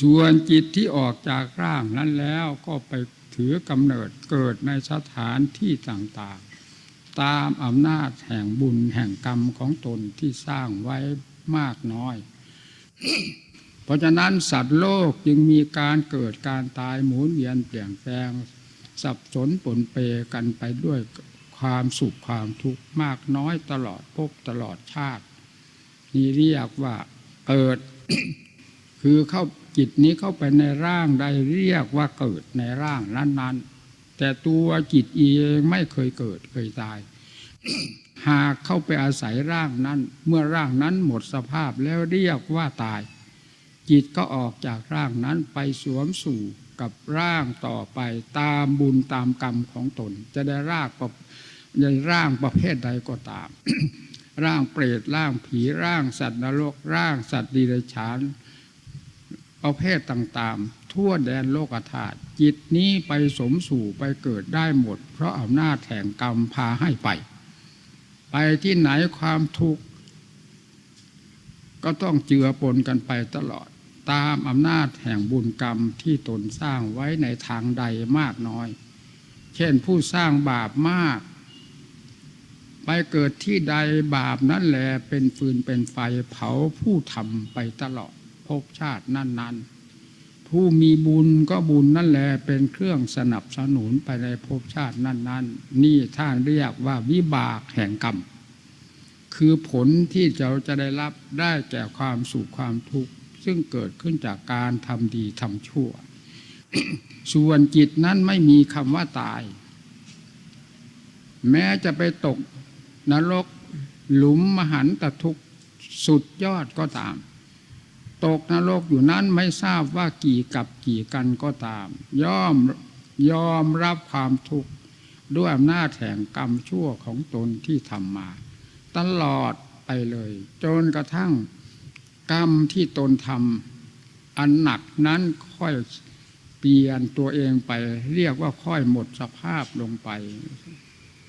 ส่วนจิตที่ออกจากร่างนั้นแล้วก็ไปถือกำเนิดเกิดในสถานที่ต่างๆ ตามอำนาจแห่งบุญแห่งกรรมของตนที่สร้างไว้มากน้อย เพราะฉะนั้นสัตว์โลกจึงมีการเกิดการตายหมุนเวียนเปลี่ยนแปลง สับสนปนเปกันไปด้วยความสุขความทุกข์มากน้อยตลอดภพตลอดชาติ นี่เรียกว่าเกิดคือเข้า จิตนี้เข้าไปในร่างใดเรียกว่าเกิดในร่างนั้นๆ แต่ตัวจิตเองไม่เคยเกิดเคยตาย หากเข้าไปอาศัยร่างนั้น เมื่อร่างนั้นหมดสภาพแล้วเรียกว่าตาย จิตก็ออกจากร่างนั้นไปสวมสู่กับร่างต่อไปตามบุญตามกรรมของตน จะได้ร่างประในร่างประเภทใดก็ตาม ร่างเปรตร่างผีร่างสัตว์นรก ร่างสัตว์ดิเรกชัน ประเภทต่างๆ ทั่วแดนโลกธาตุจิตนี้ไปสมสู่ไปเกิดได้หมด เพราะอำนาจแห่งกรรมพาให้ไป ไปที่ไหนความทุกข์ ก็ต้องเจือปนกันไปตลอดตามอำนาจแห่งบุญกรรมที่ตนสร้างไว้ในทางใดมากน้อย เช่นผู้สร้างบาปมาก ไปเกิดที่ใดบาปนั่นแหละเป็นฟืนเป็นไฟเผาผู้ทำไปตลอด ภพชาตินั้น ๆ ผู้มีบุญก็บุญนั่นแหละเป็นเครื่องสนับสนุนไปในภพชาตินั้น ๆ นี่ท่านเรียกว่าวิบากแห่งกรรม คือผลที่เราจะได้รับได้แก่ความสุขความทุกข์ซึ่งเกิดขึ้นจากการทำดีทำชั่ว ส่วนจิตนั้นไม่มีคำว่าตาย แม้จะไปตกนรกหลุมมหันตทุกสุดยอดก็ตาม ตกนรกอยู่นั้นไม่ทราบว่ากี่กับกี่กันก็ตาม ย่อมยอมรับความทุกข์ด้วยอำนาจแห่งกรรมชั่วของตนที่ทำมา ตลอดไปเลย จนกระทั่งกรรมที่ตนทำอันหนักนั้นค่อยเปลี่ยนตัวเองไป เรียกว่าค่อยหมดสภาพลงไป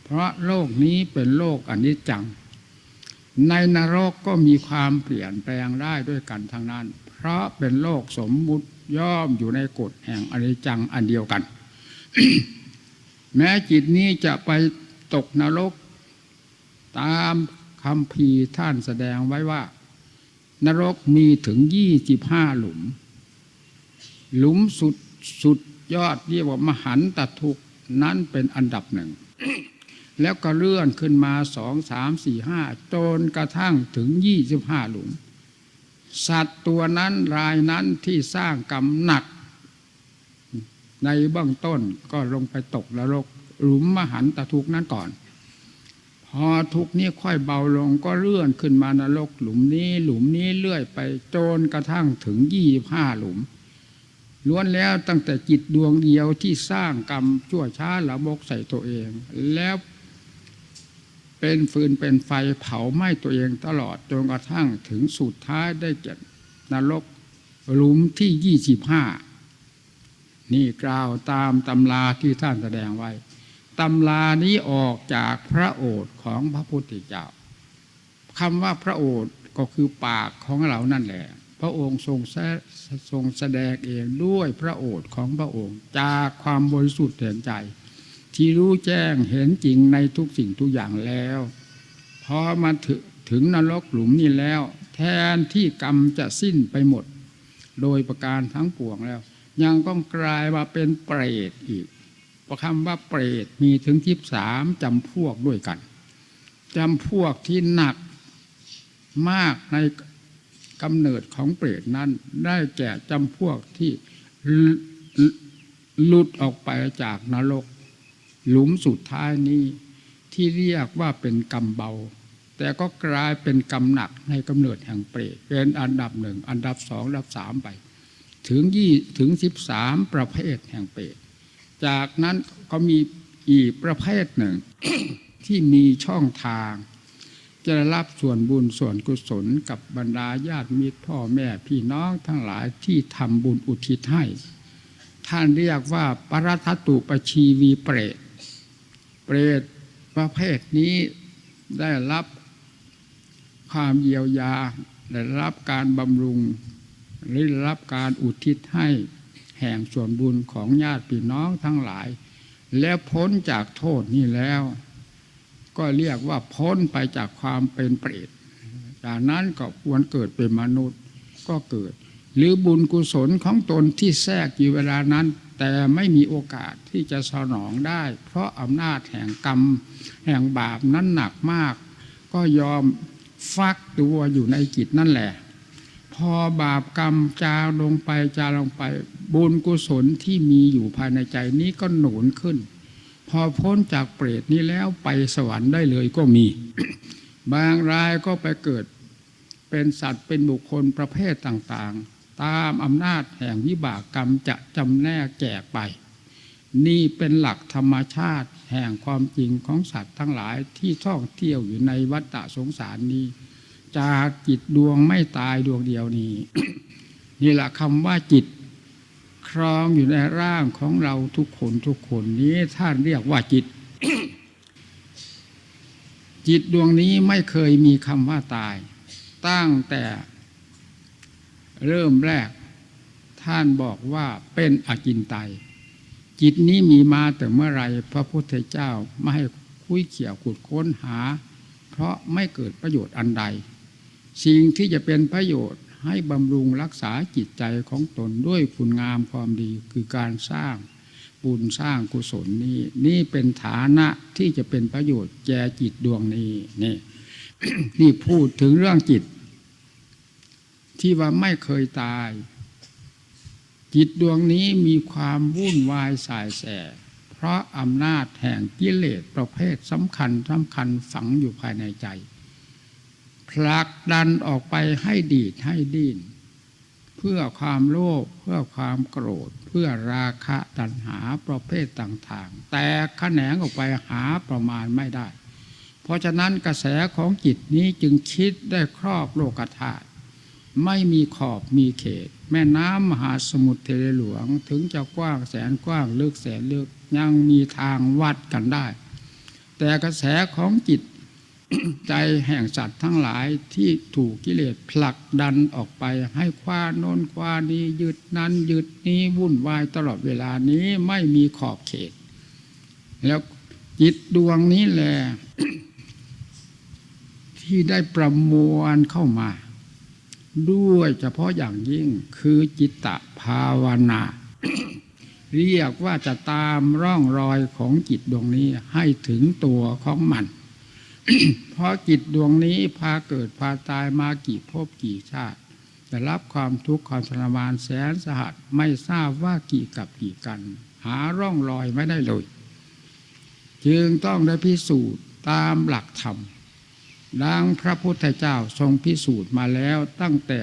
เพราะโลกนี้เป็นโลกอนิจจัง ในนรกก็มีความเปลี่ยนแปลงได้ด้วยกันทั้งนั้น เพราะเป็นโลกสมมุติย่อมอยู่ในกฎแห่งอนิจังอันเดียวกัน แม้จิตนี้จะไปตกนรก ตามคำพีท่านแสดงไว้ว่า นรกมีถึงยี่สิบห้าหลุม หลุมสุดสุดยอดเรียกว่ามหันตทุกนั้นเป็นอันดับหนึ่ง แล้วก็เลื่อนขึ้นมาสองสามสี่ห้าจนกระทั่งถึงยี่สิบห้าหลุม สัตว์ตัวนั้นรายนั้นที่สร้างกรรมหนัก ในเบื้องต้นก็ลงไปตกนรกหลุมมหันตทุกนั้นก่อน พอทุกนี้ค่อยเบาลงก็เลื่อนขึ้นมานรกหลุมนี้หลุมนี้เลื่อยไปจนกระทั่งถึงยี่ห้าหลุมล้วนแล้วตั้งแต่จิตดวงเดียวที่สร้างกรรมชั่วช้าละบกใส่ตัวเอง แล้ว เป็นฟืนเป็นไฟเผาไหม้ตัวเองตลอดจนกระทั่งถึงสุดท้ายได้แก่นรกหลุมที่ยี่สิบห้านี่กล่าวตามตำราที่ท่านแสดงไว้ตำรานี้ออกจากพระโอษฐ์ของพระพุทธเจ้าคำว่าพระโอษฐ์ก็คือปากของเรานั่นแหละ พระองค์ทรงแสทรงแสดงเองด้วยพระโอษฐ์ของพระองค์ จากความบริสุทธิ์แห่งใจ ที่รู้แจ้งเห็นจริงในทุกสิ่งทุกอย่างแล้วพอมาถึงถึงนรกหลุมนี้แล้ว แทนที่กรรมจะสิ้นไปหมด โดยประการทั้งปวงแล้ว ยังต้องกลายมาเป็นเปรตอีกเพระคำว่าเปรตมีถึงทิพสามจำพวกด้วยกันจำพวกที่หนักมากในกำเนิดของเปรตนั้น ได้แก่จำพวกที่หลุดออกไปจากนรก หลุมสุดท้ายนี้ ที่เรียกว่าเป็นกรรมเบา แต่ก็กลายเป็นกรรมหนักในกำเนิดแห่งเปรตเป็นอันดับหนึ่งอันดับสองอันดับสามไป ถึงยี่ถึงสิบสามประเภทแห่งเปรตจากนั้นก็มีอีกประเภทหนึ่ง ที่มีช่องทาง จะรับส่วนบุญส่วนกุศลกับบรรดาญาติมิตรพ่อแม่พี่น้องทั้งหลายที่ทำบุญอุทิศให้ท่านเรียกว่าปรัตตุปชีวีเปรต เปรตประเภทนี้ได้รับความเยียวยา ได้รับการบำรุงได้รับการอุทิศให้แห่งส่วนบุญของญาติพี่น้องทั้งหลาย แล้วพ้นจากโทษนี้แล้ว ก็เรียกว่าพ้นไปจากความเป็นเปรตจากนั้นก็ควรเกิดเป็นมนุษย์ก็เกิด หรือบุญกุศลของตนที่แทรกอยู่เวลานั้น แต่ไม่มีโอกาสที่จะสนองได้ เพราะอำนาจแห่งกรรม แห่งบาปนั้นหนักมาก ก็ยอมฟักตัวอยู่ในจิตนั่นแหละ พอบาปกรรมจาลงไปจาลงไป บุญกุศลที่มีอยู่ภายในใจนี้ก็หนุนขึ้น พอพ้นจากเปรตนี้แล้วไปสวรรค์ได้เลยก็มี บางรายก็ไปเกิดเป็นสัตว์เป็นบุคคลประเภทต่างๆ ตามอำนาจแห่งวิบากกรรมจะจำแนกแจกไป นี่เป็นหลักธรรมชาติแห่งความจริงของสัตว์ทั้งหลายที่ท่องเที่ยวอยู่ในวัฏสงสารนี้ จากจิตดวงไม่ตายดวงเดียวนี้ นี่แหละคำว่าจิต ครองอยู่ในร่างของเราทุกคนทุกคนนี้ท่านเรียกว่าจิต จิตดวงนี้ไม่เคยมีคำว่าตาย ตั้งแต่ เริ่มแรก ท่านบอกว่าเป็นอกินไตจิตนี้มีมาแต่เมื่อไรพระพุทธเจ้าไม่ให้คุยเขี่ยวขุดค้นหา เพราะไม่เกิดประโยชน์อันใด สิ่งที่จะเป็นประโยชน์ให้บำรุงรักษาจิตใจของตนด้วยคุณงามความดีคือการสร้างบุญสร้างกุศลนี้นี่เป็นฐานะที่จะเป็นประโยชน์แก่จิตดวงนี้นี่นี่พูดถึงเรื่องจิต ที่ว่าไม่เคยตาย จิตดวงนี้มีความวุ่นวายสายแส เพราะอำนาจแห่งกิเลสประเภทสำคัญสำคัญฝังอยู่ภายในใจผลักดันออกไปให้ดีดให้ดิ้นเพื่อความโลภเพื่อความโกรธ เพื่อราคะตัณหาประเภทต่างๆ แต่ขแขนงออกไปหาประมาณไม่ได้ เพราะฉะนั้นกระแสของจิตนี้จึงคิดได้ครอบโลกธาตุ ไม่มีขอบมีเขต แม่น้ำมหาสมุทรเทเลหลวง ถึงจะกว้างแสนกว้างลึกแสนลึกยังมีทางวัดกันได้ แต่กระแสของจิตใจแห่งสัตว์ทั้งหลายที่ถูกกิเลสผลักดันออกไปให้คว้าโน้นคว้านี้ยึดนั้นยึดนี้วุ่นวายตลอดเวลานี้ไม่มีขอบเขต แล้วจิตดวงนี้แหละที่ได้ประมวลเข้ามา ด้วยเฉพาะอย่างยิ่งคือจิตตภาวนา เรียกว่าจะตามร่องรอยของจิตดวงนี้ให้ถึงตัวของมัน เพราะจิตดวงนี้พาเกิดพาตายมากี่ภพกี่ชาติแต่รับความทุกข์ความทรมานแสนสหัสไม่ทราบว่ากี่กับกี่กัน หาร่องรอยไม่ได้เลย จึงต้องได้พิสูจน์ตามหลักธรรม ดังพระพุทธเจ้าทรงพิสูจน์มาแล้วตั้งแต่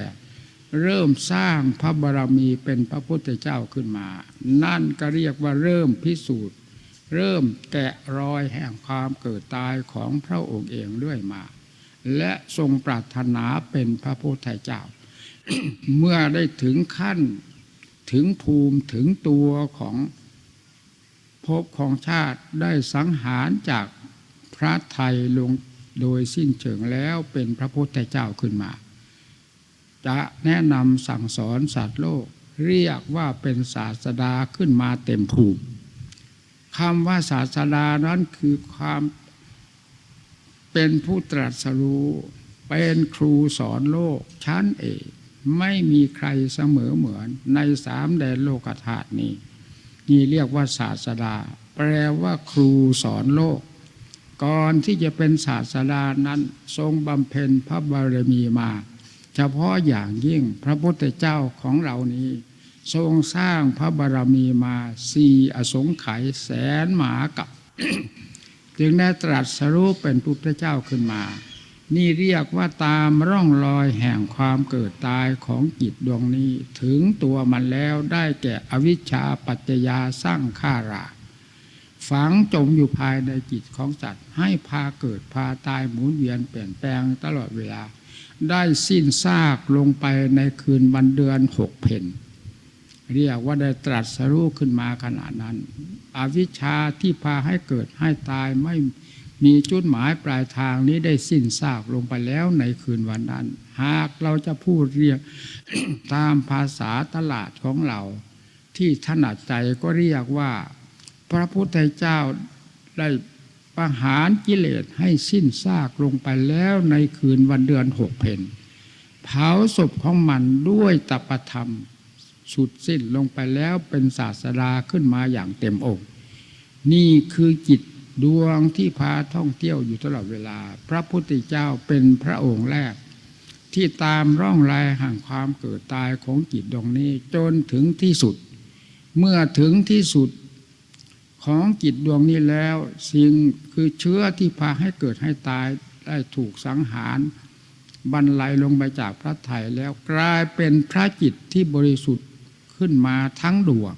เริ่มสร้างพระบารมีเป็นพระพุทธเจ้าขึ้นมา นั่นก็เรียกว่าเริ่มพิสูจน์ เริ่มแกะรอยแห่งความเกิดตายของพระองค์เองเรื่อยมา และทรงปรารถนาเป็นพระพุทธเจ้า เมื่อได้ถึงขั้นถึงภูมิถึงตัวของภพของชาติได้สังหารจากพระไทยลง โดยสิ้นเชิงแล้วเป็นพระพุทธเจ้าขึ้นมา จะแนะนำสั่งสอนสัตว์โลก เรียกว่าเป็นศาสดาขึ้นมาเต็มภูมิคำว่าศาสดานั้นคือความเป็นผู้ตรัสรู้เป็นครูสอนโลกชั้นเอกไม่มีใครเสมอเหมือนในสามแดนโลกธาตุนี้ นี่เรียกว่าศาสดา แปลว่าครูสอนโลก ก่อนที่จะเป็นศาสดานั้นทรงบำเพ็ญพระบารมีมา เฉพาะอย่างยิ่งพระพุทธเจ้าของเรานี้ ทรงสร้างพระบารมีมาสี่อสงไขยแสนหมากับ จึงได้ตรัสรู้เป็นพุทธเจ้าขึ้นมา นี่เรียกว่าตามร่องรอยแห่งความเกิดตายของจิตดวงนี้ ถึงตัวมันแล้วได้แก่อวิชชาปัจจยาสร้างข้ารา ฝังจมอยู่ภายในจิตของสัตว์ ให้พาเกิดพาตายหมุนเวียนเปลี่ยนแปลงตลอดเวลา ได้สิ้นซากลงไปในคืนวันเดือนหกเพนเรียกว่าได้ตรัสรู้ขึ้นมาขนาดนั้น อวิชชาที่พาให้เกิดให้ตายไม่มีจุดหมายปลายทางนี้ได้สิ้นซากลงไปแล้วในคืนวันนั้น หากเราจะพูดเรียกตามภาษาตลาดของเรา ที่ถนัดใจก็เรียกว่า พระพุทธเจ้าได้ประหารกิเลสให้สิ้นซากลงไปแล้วในคืนวันเดือนหกเพนเผาศพของมันด้วยตปธรรม สุดสิ้นลงไปแล้วเป็นศาสดาขึ้นมาอย่างเต็มองค์ นี่คือจิตดวงที่พาท่องเที่ยวอยู่ตลอดเวลา พระพุทธเจ้าเป็นพระองค์แรก ที่ตามร่องรายแห่งความเกิดตายของจิตดวงนี้จนถึงที่สุด เมื่อถึงที่สุด ของจิตดวงนี้แล้ว สิ่งคือเชื้อที่พาให้เกิดให้ตายได้ถูกสังหารบรรลัยลงไปจากพระไถยแล้วกลายเป็นพระจิตที่บริสุทธิ์ขึ้นมาทั้งดวง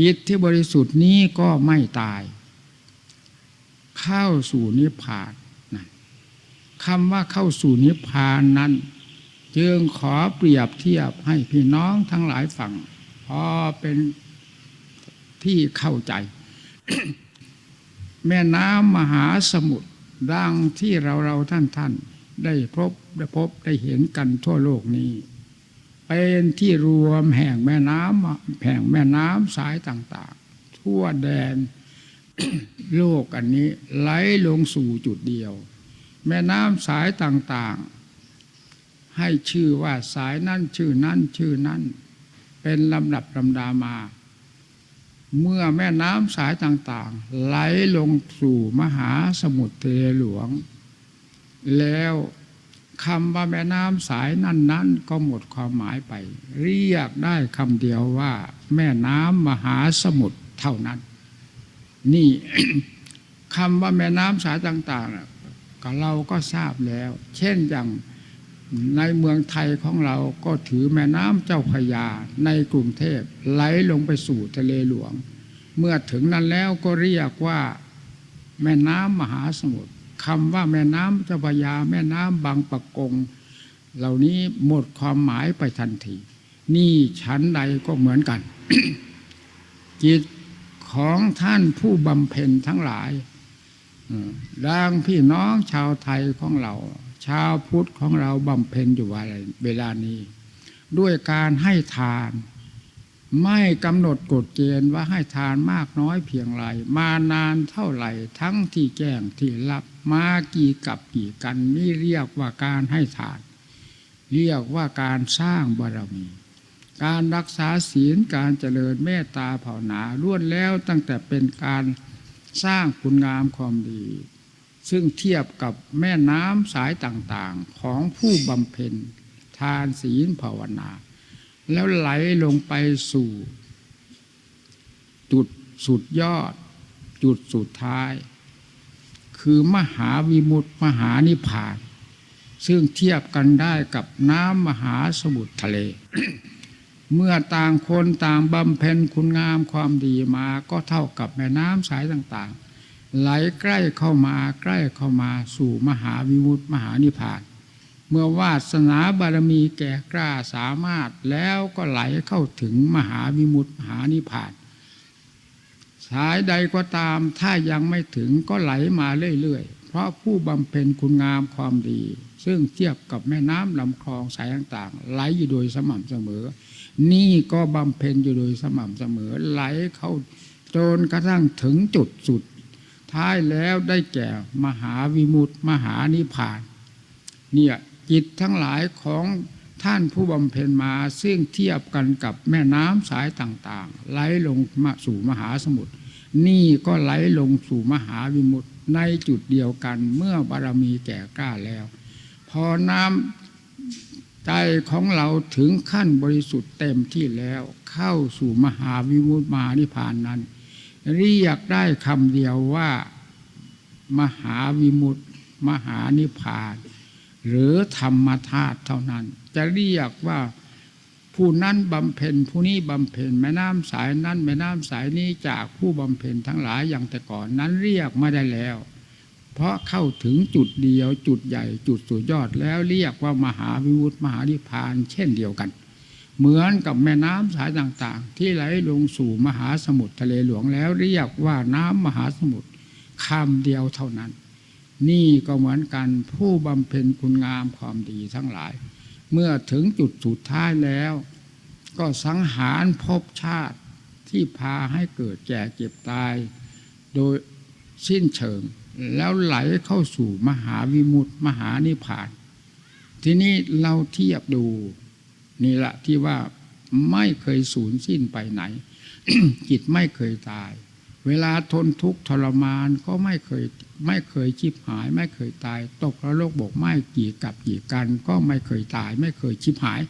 จิตที่บริสุทธิ์นี้ก็ไม่ตาย เข้าสู่นิพพานนะคำว่าเข้าสู่นิพพานนั้น จึงขอเปรียบเทียบให้พี่น้องทั้งหลายฟังพอเป็นที่เข้าใจ แม่น้ำมหาสมุทรดังที่เราเราท่านท่านได้พบได้พบได้เห็นกันทั่วโลกนี้ เป็นที่รวมแห่งแม่น้ำแห่งแม่น้ำสายต่าง ๆ ทั่วแดนโลกอันนี้ไหลลงสู่จุดเดียว แม่น้ำสายต่างๆ ให้ชื่อว่าสายนั่นชื่อนั่นชื่อนั่น เป็นลำดับลำดามา เมื่อแม่น้ำสายต่างๆ ไหลลงสู่มหาสมุทรเลหลวง แล้วคำว่าแม่น้ำสายนั้นนั้นก็หมดความหมายไป เรียกได้คำเดียวว่า แม่น้ำมหาสมุทรเท่านั้น นี่คำว่าแม่น้ำสายต่างๆก็เราก็ทราบแล้ว เช่นอย่าง ในเมืองไทยของเราก็ถือแม่น้ำเจ้าพยาในกรุงเทพไหลลงไปสู่ทะเลหลวง เมื่อถึงนั้นแล้วก็เรียกว่าแม่น้ำมหาสมุทรคำว่าแม่น้ำเจ้าพยา แม่น้ำบางปะกง เหล่านี้หมดความหมายไปทันที นี่ชั้นใดก็เหมือนกัน จิตของท่านผู้บำเพ็ญทั้งหลายดังพี่น้องชาวไทยของเรา ชาวพุทธของเราบำเพ็ญอยู่เวลานี้ ด้วยการให้ทาน ไม่กำหนดกฎเกณฑ์ว่าให้ทานมากน้อยเพียงไรมานานเท่าไหร่ทั้งที่แจ้งที่รับมากี่กับกี่กันนี่เรียกว่าการให้ทาน เรียกว่าการสร้างบารมี การรักษาศีลการเจริญเมตตาภาวนาล้วนแล้วตั้งแต่เป็นการสร้างคุณงามความดี ซึ่งเทียบกับแม่น้ำสายต่างๆของผู้บำเพ็ญทานศีลภาวนา แล้วไหลลงไปสู่ จุดสุดยอด จุดสุดท้าย คือมหาวิมุตติมหานิพพาน ซึ่งเทียบกันได้กับน้ำมหาสมุทรทะเล เมื่อต่างคนต่างบำเพ็ญคุณงามความดีมาก็เท่ากับแม่น้ำสายต่างๆ ไหลใกล้เข้ามาใกล้เข้ามาสู่มหาวิมุตติมหานิพพาน เมื่อวาสนาบารมีแก่กล้าสามารถแล้วก็ไหลเข้าถึงมหาวิมุตติมหานิพพานสายใดก็ตามถ้ายังไม่ถึงก็ไหลมาเรื่อยๆ เพราะผู้บำเพ็ญคุณงามความดี ซึ่งเทียบกับแม่น้ำลำคลองสายต่างๆ ไหลอยู่โดยสม่ำเสมอ นี่ก็บำเพ็ญอยู่โดยสม่ำเสมอ ไหลเข้าจนกระทั่งถึงจุดสุด ท้ายแล้วได้แก่มหาวิมุตติ มหานิพพาน เนี่ยจิตทั้งหลายของท่านผู้บำเพ็ญมาซึ่งเทียบกันกับแม่น้ำสายต่างๆ ไหลลงมาสู่มหาสมุทรนี่ก็ไหลลงสู่มหาวิมุตติในจุดเดียวกันเมื่อบารมีแก่กล้าแล้ว พอน้ำใจของเราถึงขั้นบริสุทธิ์เต็มที่แล้วเข้าสู่มหาวิมุตติมหานิพพานนั้น เรียกได้คำเดียวว่า มหาวิมุตติ มหานิพพาน หรือธรรมธาตุเท่านั้น จะเรียกว่าผู้นั้นบำเพ็ญผู้นี้บำเพ็ญแม่น้ำสายนั้นแม่น้ำสายนี้จากผู้บำเพ็ญทั้งหลายอย่างแต่ก่อนนั้นเรียกไม่ได้แล้ว เพราะเข้าถึงจุดเดียวจุดใหญ่จุดสุดยอดแล้วเรียกว่ามหาวิมุตติมหานิพพาน เช่นเดียวกัน เหมือนกับแม่น้ำสายต่างๆ ที่ไหลลงสู่มหาสมุทรทะเลหลวงแล้วเรียกว่าน้ำมหาสมุทรคำเดียวเท่านั้น นี่ก็เหมือนกันผู้บำเพ็ญคุณงามความดีทั้งหลาย เมื่อถึงจุดสุดท้ายแล้ว ก็สังหารภพชาติที่พาให้เกิดแก่เจ็บตาย โดยสิ้นเชิงแล้วไหลเข้าสู่มหาวิมุตติมหานิพพาน ทีนี้เราเทียบดู นี่แหละที่ว่าไม่เคยสูญสิ้นไปไหน จิตไม่เคยตาย เวลาทนทุกข์ทรมานก็ไม่เคยไม่เคยชิบหาย ไม่เคยตาย ตกนรกบกไม้กี่กับกี่กัน ก็ไม่เคยตาย ไม่เคยชิบหาย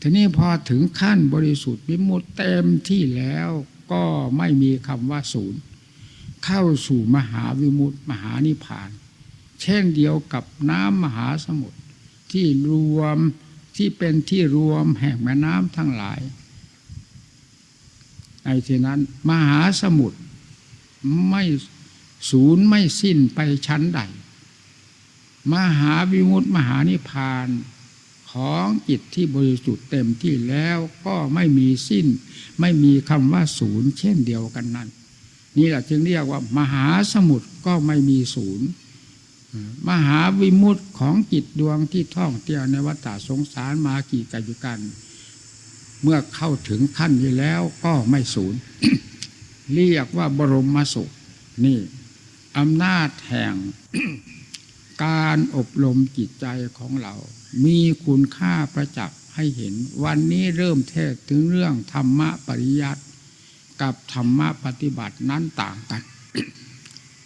ทีนี้พอถึงขั้นบริสุทธิ์วิมุตเต็มที่แล้วก็ไม่มีคำว่าศูนย์ เข้าสู่มหาวิมุตมหานิพพาน เช่นเดียวกับน้ำมหาสมุทรที่รวม ที่เป็นที่รวมแห่งแม่น้ำทั้งหลายในที่นั้น มหาสมุทรไม่ศูนย์ไม่สิ้นไปชั้นใด มหาวิมุตติมหานิพานของจิตที่บริสุทธิ์เต็มที่แล้วก็ไม่มีสิ้น ไม่มีคำว่าศูนย์เช่นเดียวกันนั้น นี่แหละจึงเรียกว่ามหาสมุทรก็ไม่มีศูนย์ มหาวิมุตติของจิตดวงที่ท่องเที่ยวในวัฏสงสารมากี่กัยุกัน เมื่อเข้าถึงขั้นนี้แล้วก็ไม่ศูนย์เรียกว่าบรมสุขนี่อำนาจแห่งการอบรมจิตใจของเรา มีคุณค่าประจักษ์ให้เห็น วันนี้เริ่มเทศถึงเรื่องธรรมะปริยัติกับธรรมะปฏิบัตินั้นต่างกัน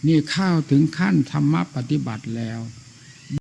นี่ข้าวถึงขั้นธรรมะปฏิบัติแล้ว